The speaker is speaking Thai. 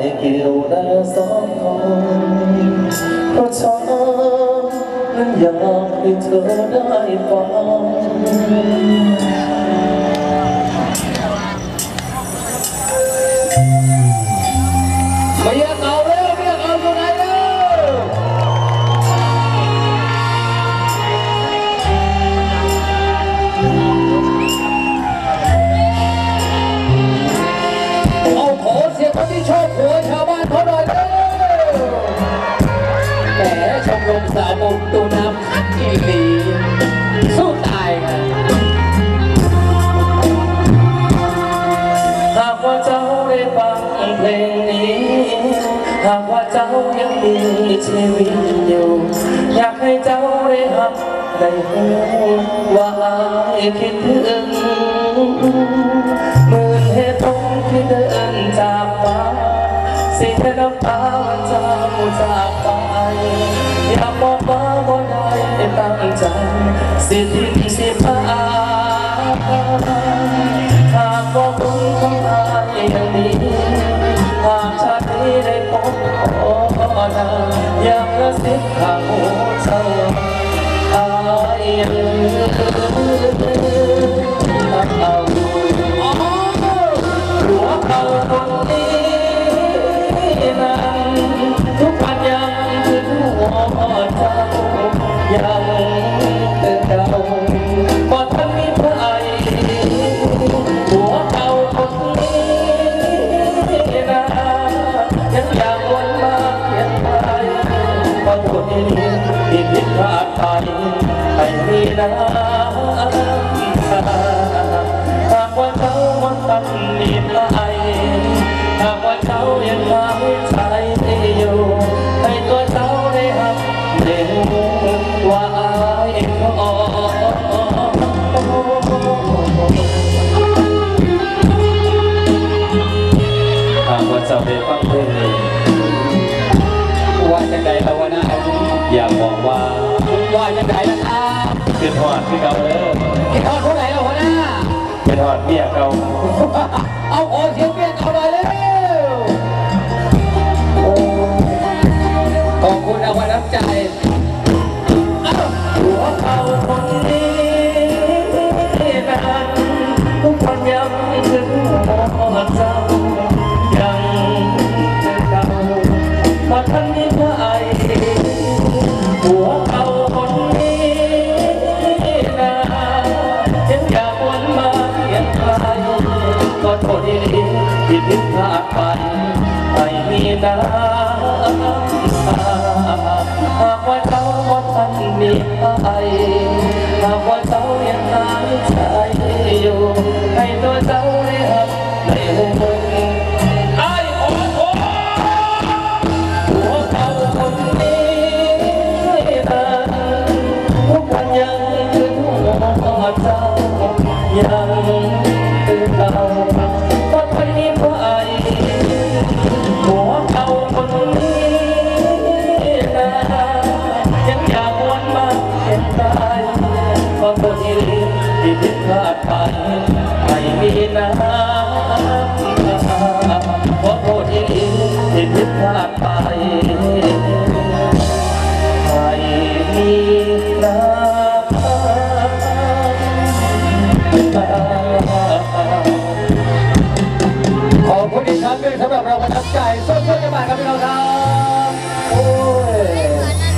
ให้เกี่ยวและสองคนเพราะฉันนั้นอยากให้เธอได้ฟังำคัดอีหลีสู้ตายไงหากว่าเจ้าได้ฟังเพลงนี้ หากว่าเจ้ายังมีชีวิตอยู่ อยากให้เจ้าได้หับได้รู้ว่าอายคิดถึงมื่นเหตุผลที่เดินจากมาสิ่งที่น้ำตาเจ้าจากไปอยากบอกว่าบ่ได้ ตั้งใจสิทิ้งสิพาหากว่าคุณของอายอย่างนี้หากชาตินี้ได้พบขอนาอยากกระซิบข้างหูเจ้าอายยังเอาหัวเขาคนนี้นั้นทุกวันยังถึงหัวเจ้า ห้มีน้ำตาหากว่าเขาวันตันมีไปหากว่าเขายังมา จะไดล่ะครับเป็นหอดที่เก่าเลยเห็นทอดคนไหนละวหน้าเป็นหอดเมียเก่า เอาโอเสียง ที่ผิดพลาดไปไม่มีน้ำตาหากว่าเขาบ่ทันมีไปหากว่าเขายังหายใจอยู่ให้ตัวเจ้าได้หักได้หูไอ้ขอโทษหัวเขาคนนี้นะทุกวันยังคือหัวเจ้ายัง นะขอโทษอีกที่ผิดพลาดไปไม่มีน้ำขอบคุณอีกครั้งหนึงสำหรับเราประทับใจ